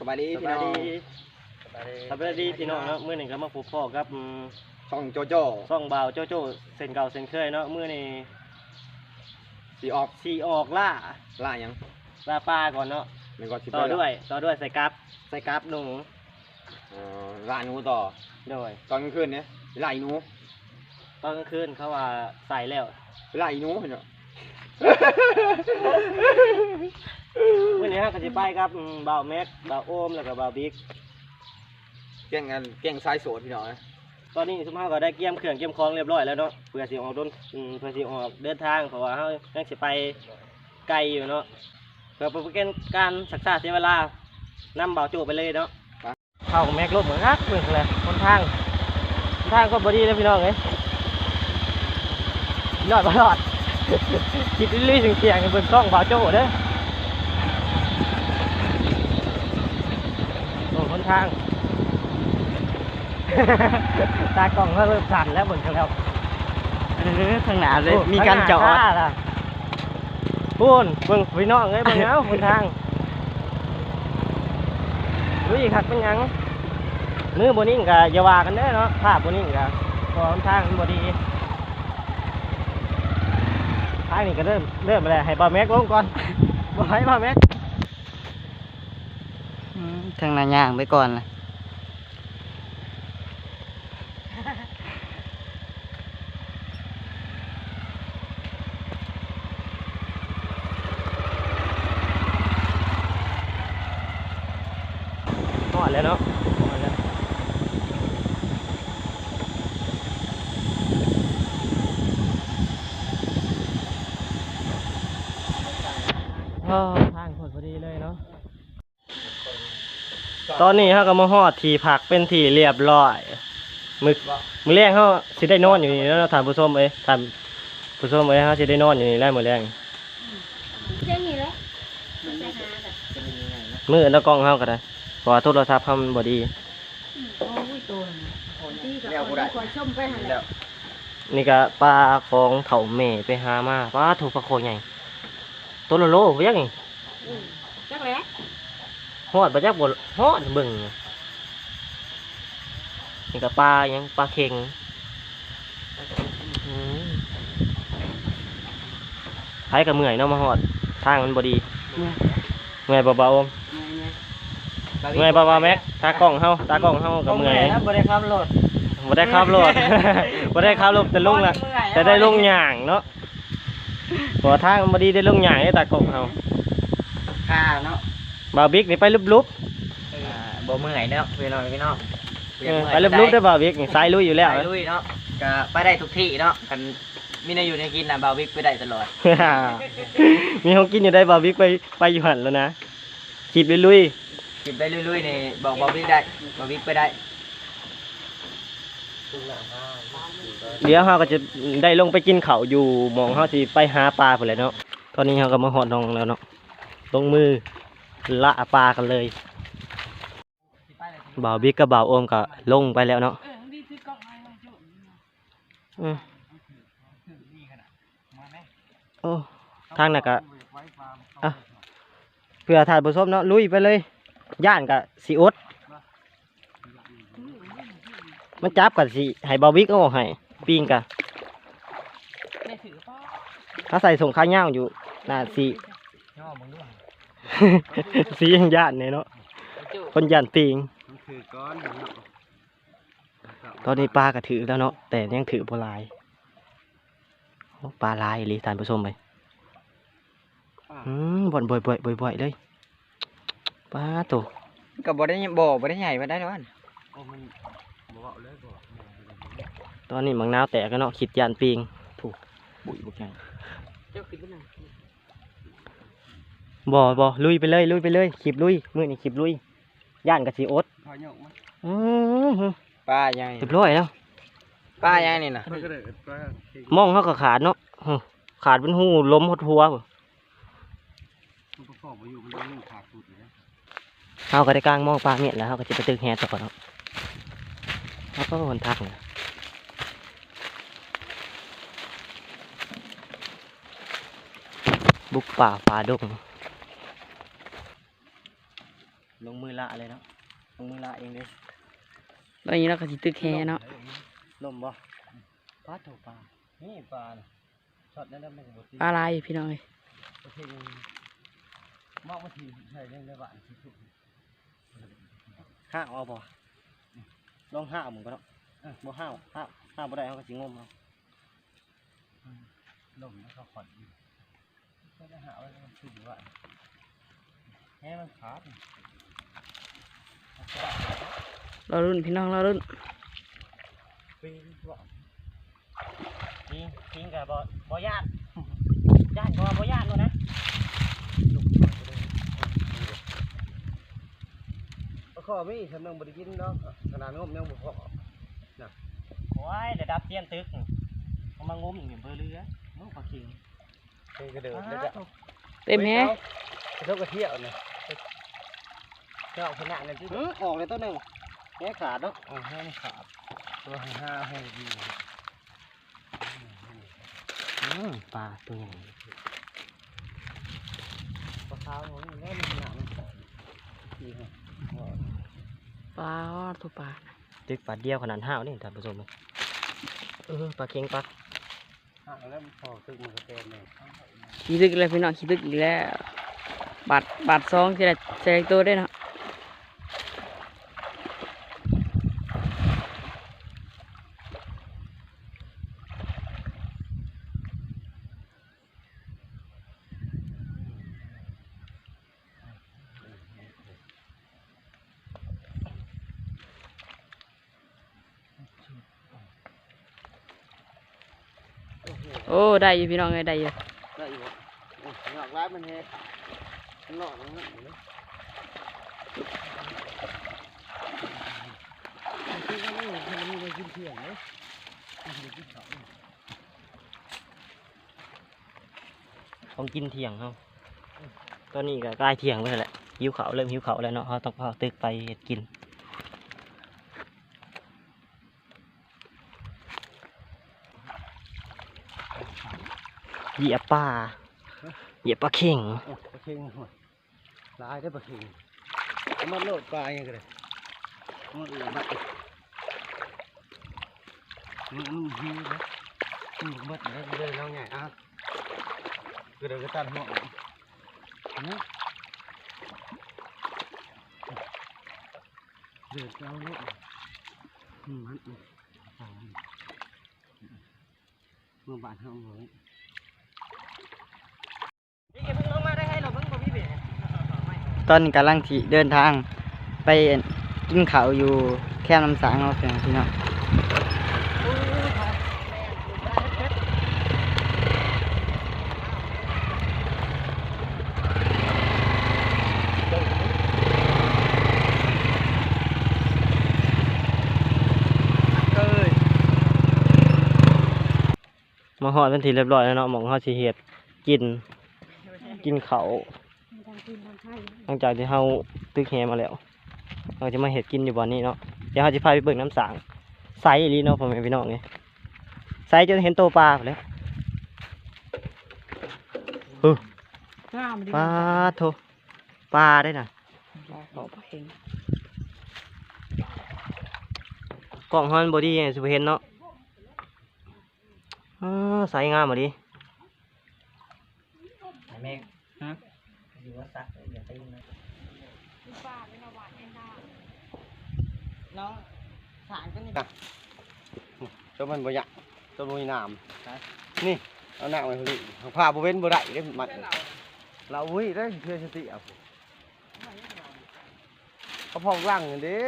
สบายดีสพี่บายน้องดีสบายดีพี่น้องเนาะมื้อนี้ก็มาพบพ่อกับอืมช่องโจโจ้ซ่องบ่าวโจโจ้เส้นเก่าเส้นเคยเนาะมื้อนี้สีออกสิออกล่าล่าหยังล่าปลาก่อนเนาะมันก็สิไปต่อแล้วด้วยต่อด้วยใส่กับใส่กับหนูเอ่อล่าหนูต่อ โดยตอนกลางคืนเนี่ยล่าอีหนูตอนกลางคืนเขาว่าใส่แล้วล่าอีหนูเนาะมื้ อนี้ฮะก็สิไปกับอืมบ่าวแม็กบ่าวโอมแล้วก็บ่าวบิ๊กเก่งกันเก่งสายโสดพี่น้องนะตอนนี้สุภาพก็ได้เกี่ยมเครื่องเกี่ยมของเรียบร้อยแล้วเนาะเพื่อสิออกดนอืมเพื่อสิออกเดินทางเพราะว่าเฮายังสิไปไกลอยู่เนาะเพื่อเป็นการศึกษาเสียเวลานำเบาโจไปเลยเนาะเข้าแม็กลบเหมือนฮักเหมือนเลยคนทางคนทางก็บดีเลยพี่น้องเอ้ยยอดบ่รอด คิดลื่นๆเสียงๆเบิ่งกล้องเบาโจเด้อ โอ้คนทาง ตากล้องเขาเริ่มสั่นแล้วเบิ่งกันแล้วเออข้างหน้าเลยโมีการจอดข้งหน้ล่ะพูนเบิ่งพี่น้องเอ้ยเบิ่งเอาบนทางดูอีกคักเป็นหยังมือบนนิ่งกะอย่าว่ากันเด้อเนาะภาพบนนิ่งกะพอทางมันบ่ดีทางนี้ก็เริ่มเริ่มไปแล้วให้บ่าวแม็กลงก่อนบ่ให้บ่าวแม็ก อืมทางหน้าย่างไปก่อนเลย หอดแล้วเนาะหอดแล้วโอ้ทางผลพอดีเลยเนาะ ตอนนี้เขาก็มาฮอดที่พักเป็นที่เรียบร้อยมึกมือแรงเขาสิได้นอนอยู่นี่แล้วเนาะท่านผู้ชมเอ้ยท่านผู้ชมเอ้ยเขาสิได้นอนอยู่นี่แล้วมือแรงเจ๊งนี่แหละมันไปหาแบบมือแล้วกล้องเขาก็ได้เพราะว่าโทรศัพท์เขามันบ่ดีโอ้ยตัวนี่กับคนคอยชมไปหันแหแล้ล้ววนี่ก็ปลาของเถาแม่ไปหามาปลาถูกปลาโคใหญ่ตัวละโลบ่ยังนี่จักแหล้ ฮอดบ่จักบ่ฮอดเบิ่งนี่ก็ปลาหยังปลาเค็งอืมไผก็เมื่อยเนาะมาฮอด ทางมันบ่ดี เมื่อยเบาๆเมื่อยบ่าวๆแม็กตากล้องเฮาตากล้องเฮาก็เมื่อยนะบ่ได้ขับรถบ่ได้ขับรถบ่ได้ขับรถแต่ลงละแต่ได้ลงย่างเนาะบ่ทางบ่ดีได้ลงย่างให้ตากล้องเฮาข้าเนาะ บ่าวบิ๊กนี่ไปลุบอ่าบ่เมื่อยเนาะพี่น้องพี่น้องๆเออไปลุบๆได้อบ่าวบิ๊กนี่สายลุยอยู่แล้วไปลุยเนาะก็ไปได้ทุกที่เนาะคันมีในอยู่ในกินน่ะบาวิกไปได้ตลอด มีของกินอยู่ได้บ่าวบิ๊กไปไปอยู่หั่นแล้วนะขีดลุยกินไปลุยๆนี่บอกบาวิกได้บาวิกไปได้ๆเดี๋ยวเฮาก็จะได้ลงไปกินข้าวอยู่หมองเฮาสิไปหาปลาพุ่นแหละเนาะตอนนี้เฮาก็มาฮอดหนองแล้วเนาะลงมือ ละปลากันเลยบ่าวบิ๊กกับบ่าวโอมก็ลงไปแล้วเนาะอืมโอ้ทางน่ะก็อะเพื่อถ่ายผู้ชมเนาะลุยไปเลย ย่านกับสีอดมันจับกับสีให้บ่าวบิ๊กเอาออกให้ปิ้งกะถ้าใส่ส่งข้าวย่างอยู่น่าสี สียังย่านเนี่ยเนาะคนย่านปิงคือก้อนตอนนี้ปลากระถือแล้วเนาะแต่ยังถือปลายโอ้ปลาลายอีหลีทานผู้ชมไปอืมบ่อนบ่อยบ่อยบ่อยบ่อยๆเลยปลาตัวก็บ่ได้บ่บ่ได้ใหญ่มาได้ดอกอันตอนนี้มังนาวแตกแล้วเนาะขิดยานปิงถูกบุยบุกไงเจ้าขึ้นไปนั่ง บ่บ่ลุยไปเลยลุยไปเลยขีบลุยมือนี่ขีบลุยย่านกับสีอดพอหยกมั้ยอืมป้ายังเรียบร้อยแล้ว ป้ายังนี่น่ะก็ได้ปลามองเขาก็ขาดเนาะอื้อขาดเป็นหูล้มหดหัวบ่มันประกอบอยู่มันยังขาดสุดเลยเขาก็ได้กลางมองปลาเมียนแล้วเขาก็จะไปตึกแฮต่อเนาะเขาก็หนทางนะบุกป่าฝ่าดง ลงมือละเลยเนาะลงมือละเองเลยตอนนี้เราก็สิตึกแฮเนาะลมบ่ปลาถูกปลานี่ปลาน่ะช็อตนั้นแล้วมันก็บ่ติดปลาลายอยู่พี่น้องเอ้ยโอเคมอกมาทีใช่เรื่องได้บ้านที่สุดห้าเอาบ่ลองห้าหมึงก็เนาะเออบ่ห้าห้าห้าบ่ได้เขาก็สิงมเอาลมแล้วก็ขอนอีกก็ได้หาไว้แล้วมันขึ้นอยู่ว่าแห้มันขาด เรารุ่นพี่น้องเรารุ่นปีนบ่จริงจริงกับบ่บ่ญาติญาติก็บ่ญาติแล้วนะปลาข้อมีทำนังบริกินเนาะขนาดงมยังบ่พอโอ้ยเดี๋ยวดับเตียนตึกเอามางมอยู่เบอร์เรือมึงปลาเค็งเป็นกระเดิดแล้วจะเต็มแฮเท่ากระเที่ยวเนี่ย เจ้าขนาดนั้นที่หือออกเลยตัวหนึ่งแง่ขาดเนาะอ๋อแห้งขาด ตัวให้ห้าให้ดีอืมปลาตัวใหญ่ปลาขาวมันแน่นหนามันขอดีฮะปลาทุกปลาตึกปลาเดียวขนาดห้าวนี่ท่านผู้ชมเออปลาเค็งปลาห่างแล้วมันพอตึกมันก็เต็มเลยขี้ตึกเลยพี่น้องขี้ตึกอีกแล้วบาดบาดซองจะได้จะได้ตัวได้เนาะ โอ้ได้อยู่พี่น้องเอ้ยได้อยู่ได้อยู่หลอกร้ายมันเฮมันหลอกมันนั่นเลยที่ก็ไม่เห็นมันมีอะไรกินเที่ยงเลยมันมีกินข้าวของกินเที่ยงเฮาตอนนี้ก็ใกล้เที่ยงแล้วแหละหิวเขาวเริ่มหิวเขาวแล้วเนาะเขาต้องเอาตึกไปเฮ็ดกิน เหยียบปลาเหยียบปลาเข่งโอ้ปลาเค็งหัวลายได้ปลาเค็งเอามันโลดปลาอย่างเงี้ยเลยมันอื่นบัดมันมันหิวเลยมันบัดเลยเลยเราใหญ่อะก็เดี๋ยวก็ตัดหัวออกนะเดือดเอาลูกอืมมันอืมอ่าเมื่อบานเฮาเลย ตอนนี้กำลังที่เดินทางไปกินข้าวอยู่แคมป์น้ำสางเนาเพื่อนพี่น้องเอ้ยมาหอดเป็นทีเรียบร้อยแล้วเนาะหมองเฮาสิเฮ็ดกิน กินเขา หลังจากที่เฮาตึกแฮมาแล้วเราจะมาเฮ็ดกินอยู่บ่อนนี้เนาะเดี๋ยวเฮาจะพาไปเบิ่งน้ำสางใสอีหลีเนาะพ่อแม่พี่น้องนี่ใสจนเห็นโตวปลาไปแล้วงามดีปลาโทปลาได้น่ะปลาปลาเค็งกล้องฮอนบอดี้ยังสิบ่เห็นเนาะอ่าใสงามบ่ดิแม่ฮะ อยู่ว่าซักอย่าตีนะน้องสางกันนี่ตัวมันบ่อยากตัวมันมีน้ำนี่เอาหน้าไว้พอดีเอาผ้าบ่เว้นบ่ได้เด้มันเราอุ้ยได้เพื่อสติอะผมเขาพอกล่างเด้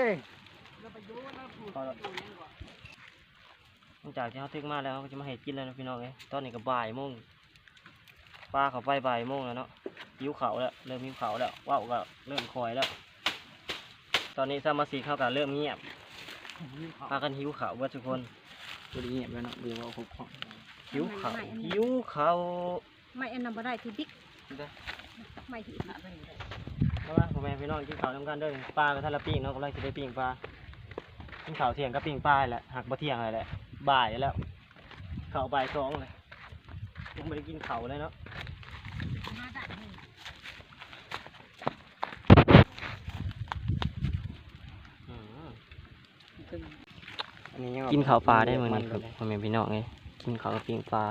หลังจากที่เขาทึกมาแล้วเขาก็จะมาให้กินแล้วนะพี่น้องเอ้ยตอนนี้ก็บ่ายโมงปลาเขาไปบ่ายโมงแล้วเนาะ หิวเขาวแล้วเริ่มหิวเขาวแล้วว่าวก็เริ่มคอยแล้ว ตอนนี้สมาชิกเขาก็เริ่มเงียบพากันหิวเขาวเบิดทุกคนบริเงียบแล้วเนาะเดี๋ยวว่าคุกห้องหิวเขาวหิวเขาวไม่อันนั้นบ่ได้ที่บิ๊กไม่ที่เพราะว่าพ่อแม่พี่น้องกินข้าวนำกันเด้อปลาก็ทะละปิ้งเนาะกำลังจะได้ปิ้งปลากินข้าวเที่ยงก็ปิ้งปลาแหละหักบ่เที่ยงอะไรแหละบ่ายแล้วข้าวบ่ายสองเลยยังไม่ได้กินข้าวเลยเนาะ อันนี้ยัง กินข้าวปลาได้มื้อมันี้ครับเลยพ่อแม่พี่น้องเอ้ยกินข้าวกับปิ้งปลา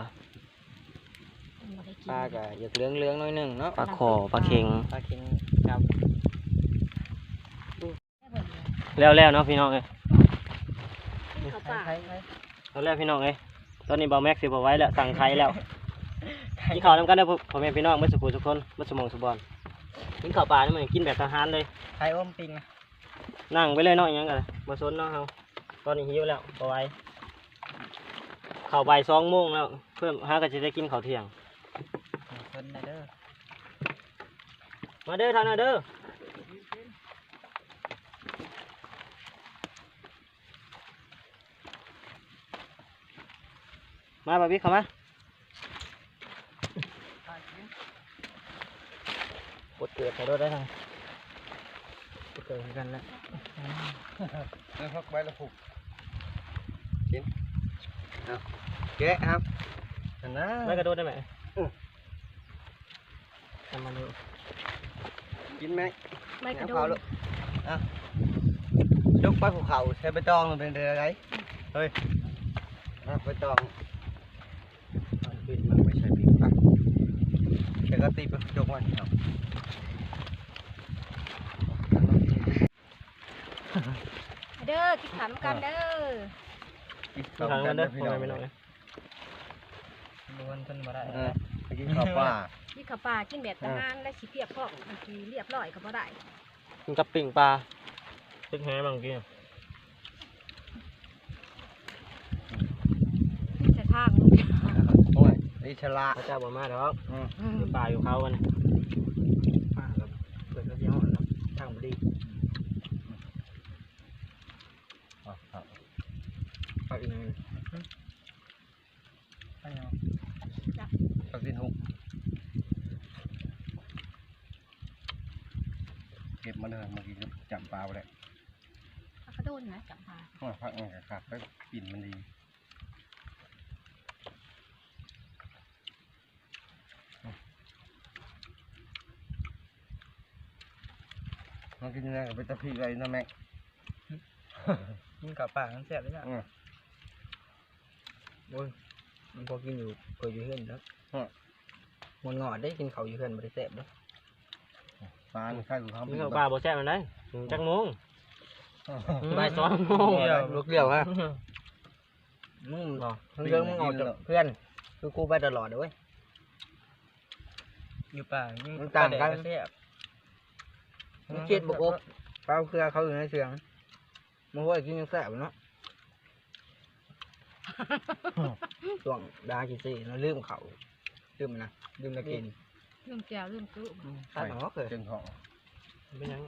ปลาก็อยากเหลืองๆหน่อยหนึงเนาะปลาคอปลาเค็งปลาเค็งครับแล้วแล้วเนาะพี่น้องเอ้ยเขาป่าแล้วแล้วพี่น้องเอ้ยตอนนี้เบาแม็กซ์สิบ่ไหว้แล้วสั่งไข่แล้วกินข้าวนำกันเด้อพ่อแม่พี่น้องเมื่อสุขทุกคนเมื่อสมองสุบอนกินข้าวปลานี่มันกินแบบทหารเลยไข่อมปิงนะนั่งไปเลยเนาะอหยังกันมาซนเนาะเฮา ตอนนี้หิวแล้วบ่ไหว้เข้าบ่ายสองโมงแล้ว เพิ่มหาก็จะได้กินข้าวเที่ยงเพิ่นนะเด้อมาเด้อท่านนะเด้อมาบาร์บี้เข้ามาปวดเกิดใส่รถได้ทางปวดเกิดเหมือนกันแล้วแล้วพักไว้แล้วผูก กินเอาแกะครับอันนะไม่กระโดดได้ไหมทำมาดูกินไหมไม่กระโดเอาดลูกเอายกไปภูเขาใช้ใบตองมันเป็นอะไรเฮ้ยเอาใบตองเอาปิดมันไม่ใช่ปิดปากแค่ก็ตีไปยกมันเอาเด้อคิดถามกันเด้อ กินทาข้าวงกันั้นนเด้เด้ออพี่พ่อน้องแม่พี่น้องเอ้ยดวนเพิ่นบ่ได้เออไปกินข้าวปลาคิดเขาป่ากินแบบทหารและสิเปียกพอกบางทีเรียบร้อยก็บ่ได้กินกับปิ่งปลาตึกแฮบางทีใส่ทางลูกโอ้ยนี่ฉลาดพระเจ้าบ่มาดอกอืมอยู่ป่าอยู่เขากันป้ากับเพิ่นก็สิฮอดเนาะทางบ่ดี เอาเอา เอาอีกหน่อย ไปเอาเอากินหุกเก็บมาเลยเมื่อกี้ก็จับปลาไปแล้วกระโดดนะจับปลาโอ้ยพักมันก็ขาดไปกลิ่นมันดีมันกินยังไงกับเป็นตะพีไรนะแม็กกินกับปลามันแซ่บเลยจ้ะอืม โอ้ยมันพอกินอยู่เปิดอยู่เฮือนแล้วฮะ มันงอดได้กินเขาวอยู่เฮือนบ่ได้แซ่บเด้อปลานี่ข้าวกูเขากินข้าวปลาบ่แซ่บมันได้ถึงจักโมงอืมบ่ายสองโมงเดียวลูกเดียวฮะมึงบ่ทั้งเรื่องมึงออกจากเพื่อน คือกูไปตลอดเด้อเว้ย อยู่ป่ามันต่างกันมันเจ็ดบกอกเปล่าเครือเขาอยู่ในเสียงมันว่ากินยังแซ่บเนาะ ช่วงดากิซี่เราลืมเขาลืมมันนะลืมตะกินเรื่องแก้วเรื่องกุ้งตาหนอกเลยเจนของเป็นหยัง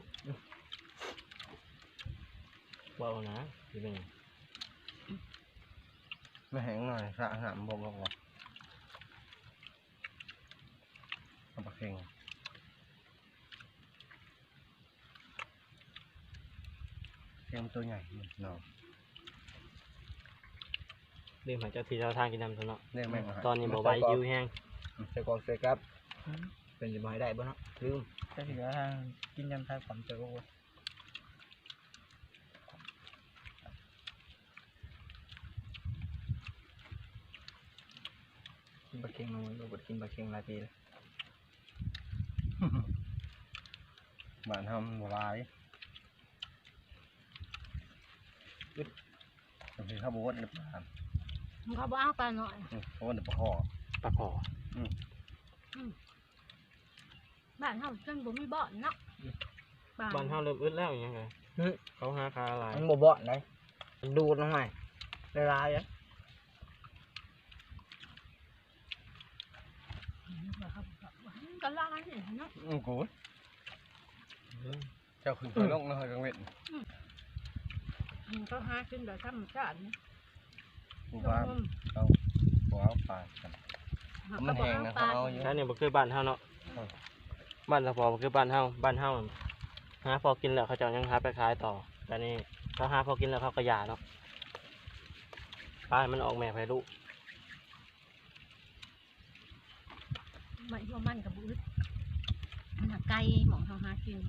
บ่เอานะสิเป็นหยังไม่แห้งหน่อยสะอาดบอกบอกว่าเอาปลาเค็งเค็งตัวใหญ่เนาะลืมหาเจ้าที่เจ้าทางกินน้ำซะเนาะเรียกแม่งมาหาตอนนี้บ่ไหวหิวแห้งใส่กรอกใส่ครับ เป็นจะมาให้ได้บ่เนาะลืมก็ถือว่าทางกินยำไทยความเจอโอ้ยกินปลาเค็งมันก็บดกินปลาเค็งหลายปีแล้วบ้านทำบัวลายบางทีเขาบอกว่าเดือด ปลามันก็บ่เอาปลาหน่อยอืมเพราะว่าเดือดปลาคอ ปลาขอบ้านเฮาจนบ่มีบ่อนเนาะปลาบ้านเฮาเริ่มอึดแล้วยังไงเขาหาคาหลายมันบ่บ่อนได้มันดูดลงมาได้ลายอะก็ลายเนาะอืมกูดเจ้าขึ้นไปลงนะเฮ้ยกังเวทมันก็หากินแบบธรรมชาตินะ กูว่าเขาบอกเอาปลากันมันแห้งนะเขาเอาอยู่ใช่เนี่ยบ่คือบ้านเฮาเนาะบ้านสะพอบ่คือบ้านเฮาบ้านเฮาหาพอกินแล้วเขาเจะยังหาไปขายต่อแต่นี่เขาหาพอกินแล้วเขาก็หย่าเนาะปลาให้มันออกแม่ไปลูกมันว่ามันกับบุ้ดมันหาไกลหมองเฮาหากิน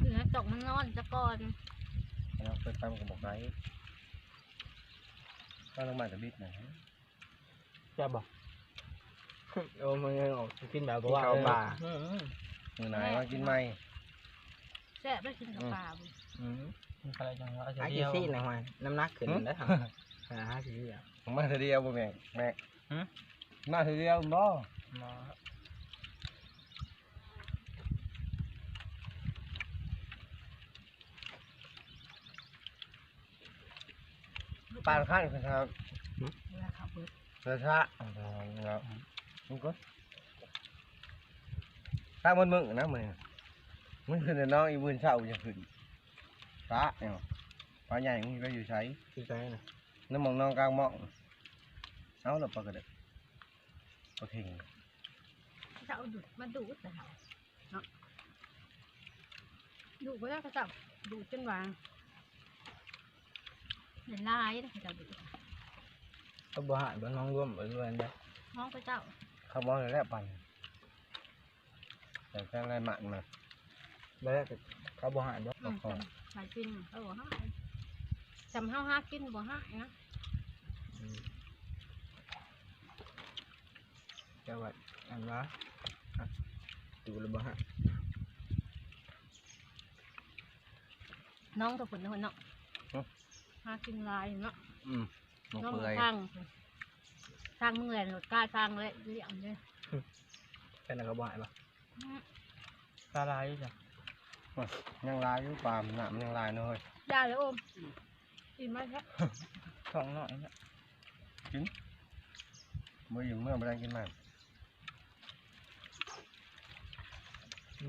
คือให้ตกมันนอนซะก่อนแล้วไปตามกับบอกไร ก็ลงมาจะบิดหน่อยจะบอกโอ้มันยังออกกินแบบกินข้าวปลาอืมมือไหนว่ากินไหมแซ่บได้กินกับปลาบุอืมมีอะไรจังวะหากี่ซี่นะฮะน้ำหนักขึ้นได้ครับหาหากี่ซี่อะผมมาเธอเดียวบ่แม่แม่หืมมาเธอเดียวบ่ มาปลาข้างคือครับเวลาเขาเบิดเธอชะแล้วมึงก็ถ้ามันมึงนะมึงมึงขึ้นแต่น้องอีมื่นเช้าจะขึ้นปลาเนี่ยปลาใหญ่มึงก็อยู่ใช้ที่ใจนะน้ำมองน้องกลางหมองเอาและปลากระเด็กปลาเข่งจะเอาดูดมาดูดนะเขาเนาะดูดก็ได้เขาจะดูดจนวางเห็นลายนะเขาจะดูดก็บ่หายบ่น้องร่วมบ่ร่วมได้น้องพระเจ้าเขามองเลยแล้วปั่นแต่แค่ไรมันมาบ่ได้เขาบ่หายบ่อืมจำหายกินเขาบอกหายจำห้าห้ากินบ่หายนะจะว่าอันว่าดูแล้วบ่หายน้องตัวฝนนะคนเนาะ ห้ากินลายเนาะอืมหมกน้องเปื่อยทางทางเมื่อยหนดกล้าทางเลยเรียงเลยแค่นั้นก็บ่หายบ่ตาลายจ้ะยังลายอยู่ปลามหนามยังลายน้อยได้เลยโอมกินไหมครับท้องน้อยเนี่ยเมื่ออยู่เมื่อไม่ได้กินมัน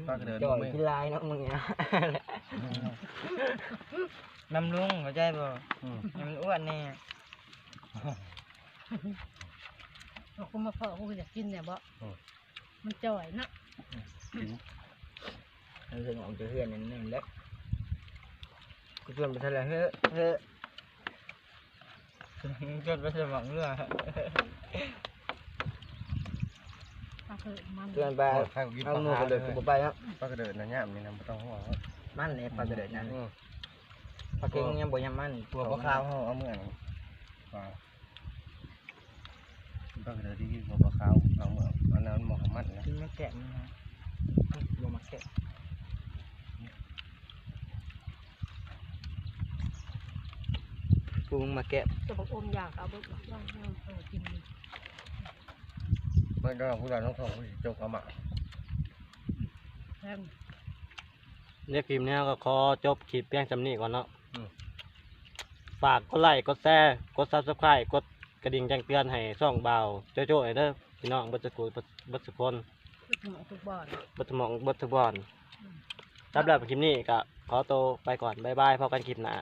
ปลากระเดินจ่อยบ่แม่ที่ลายเนาะมึงเนี่ย น้ำลุงเข้าใจบ่อืมมันอ้วนแน่เราก็มาเพาะกูอยากกินเนี่ยบ่มันจ่อยนะกินมันถึงออกจากเฮือนนิดนึงแล้วกูชวนไปทะเลเฮ้อเฮ้อจดไปสมองเรือปลาเผือกมันชวนไปข้าวกินปเอาลาหมูคากระเดิดกูบ่ไปครับปลากระเดิดนะเนี่ยมีน้ำไม่ต้องห่วงมันเนี่ยปลากระเดิดนั่นอืม ปลาเก่งยังบ่ยำมันตัวปลาขาวเขาเอาเมื่อไหร่ปลาปลากระเดิดที่กินตัวปลาขาวเราเมื่ออันนั้นหมอมัดนะกินไม่แกะมันนะบ่มาแกะกูมาแกะจะบอกอมอยากเอาเบิกย่างย่างเออกินดีมันก็ผู้ใหญ่ต้องส่งผู้จกเอามาแซ่บในคลิปนี้ก็ขอจบคลิปเพียงสำนี้ก่อนเนาะ ฝากกดไลค์กดแชร์กดซับสไครต์กดกระดิ่งแจ้งเตือนให้ช่องเบาโจ้ๆให้เด้อพี่น้องบัดสกุลบัดสกุลทุกหมอทุกบ่อนบัดสมองบัดสบอนสำหรับคลิปนี้ก็ขอตัวไปก่อน บ๊ายบายพบกันคลิปหน้า